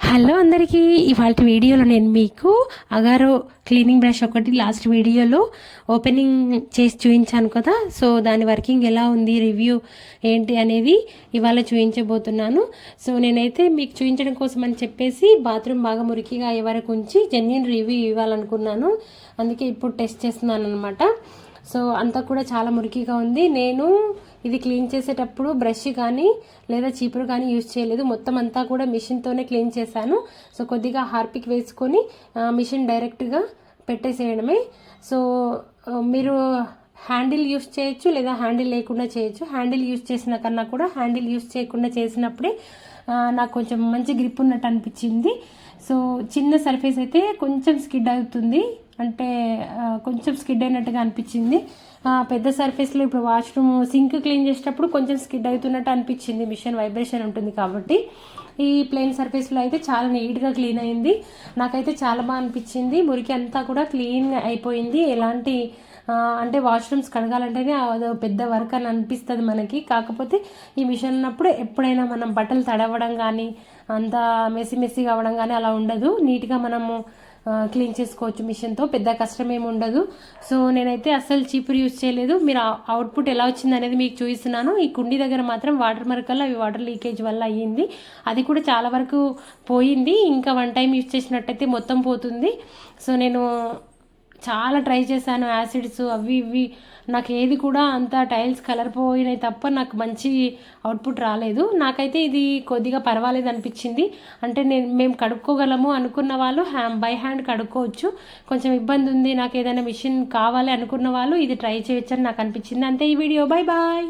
Hello అందరికీ ఇవాళ వీడియోలో నేను మీకు అగారో క్లీనింగ్ బ్రష్ ఒకటి లాస్ట్ వీడియోలో ఓపెనింగ్ చేసి చూపించాను కదా. సో దాని వర్కింగ్ ఎలా ఉంది రివ్యూ ఏంటి అనేది ఇవాళ చూపించబోతున్నాను. సో నేనైతే మీకు చూపించడం కోసం అని చెప్పేసి బాత్రూమ్ బాగా మురికిగా అయ్యే వరకు ఉంచి జెన్యున్ రివ్యూ ఇవ్వాలనుకున్నాను. అందుకే ఇప్పుడు టెస్ట్ చేస్తున్నాను అనమాట సో అంతా కూడా చాలా మురికిగా ఉంది. నేను ఇది క్లీన్ చేసేటప్పుడు బ్రష్ కానీ లేదా చీపురు కానీ యూజ్ చేయలేదు. మొత్తం అంతా కూడా మిషన్తోనే క్లీన్ చేశాను. సో కొద్దిగా హార్పిక్ వేసుకొని మిషన్ డైరెక్ట్గా పెట్టేసేయడమే. సో మీరు హ్యాండిల్ యూస్ చేయొచ్చు లేదా హ్యాండిల్ లేకుండా చేయొచ్చు. హ్యాండిల్ యూస్ చేసిన కన్నా కూడా హ్యాండిల్ యూస్ చేయకుండా చేసినప్పుడే నాకు కొంచెం మంచి గ్రిప్ ఉన్నట్టు అనిపించింది. సో చిన్న సర్ఫేస్ అయితే కొంచెం స్కిడ్ అవుతుంది. అంటే కొంచెం స్కిడ్ అయినట్టుగా అనిపించింది. పెద్ద సర్ఫేస్లో ఇప్పుడు వాష్రూమ్ సింక్ క్లీన్ చేసేటప్పుడు కొంచెం స్కిడ్ అవుతున్నట్టు అనిపించింది. మిషన్ వైబ్రేషన్ ఉంటుంది కాబట్టి. ఈ ప్లెయిన్ సర్ఫేస్లో అయితే చాలా నీట్గా క్లీన్ అయింది. నాకైతే చాలా బాగా అనిపించింది. మురికి అంతా కూడా క్లీన్ అయిపోయింది. ఎలాంటి అంటే వాష్రూమ్స్ కడగాలంటేనే అదో పెద్ద వర్క్ అని అనిపిస్తుంది మనకి. కాకపోతే ఈ మిషన్ ఉన్నప్పుడు ఎప్పుడైనా మనం బట్టలు తడవడం కానీ అంత మెస్సి మెస్సి కావడం కానీ అలా ఉండదు. నీట్గా మనము క్లీన్ చేసుకోవచ్చు మిషన్తో. పెద్ద కష్టం ఏమి ఉండదు. సో నేనైతే అస్సలు చీపురు యూజ్ చేయలేదు. మీరు అవుట్పుట్ ఎలా వచ్చింది అనేది మీకు చూపిస్తున్నాను. ఈ కుండీ దగ్గర మాత్రం వాటర్ మరకల్లో అవి వాటర్ లీకేజ్ వల్ల అయ్యింది. అది కూడా చాలా వరకు పోయింది. ఇంకా వన్ టైం యూజ్ చేసినట్టయితే మొత్తం పోతుంది. సో నేను చాలా ట్రై చేశాను యాసిడ్స్ అవి ఇవి. నాకు ఏది కూడా అంత టైల్స్ కలర్ పోయినాయి తప్ప నాకు మంచి అవుట్పుట్ రాలేదు. నాకైతే ఇది కొద్దిగా పర్వాలేదు అనిపించింది. అంటే నేను మేము కడుక్కోగలము అనుకున్న వాళ్ళు హ్యాండ్ బై హ్యాండ్ కడుక్కోవచ్చు. కొంచెం ఇబ్బంది ఉంది నాకు ఏదైనా మిషన్ కావాలి అనుకున్న వాళ్ళు ఇది ట్రై చేయొచ్చు అని నాకు అనిపించింది. అంతే ఈ వీడియో బాయ్ బాయ్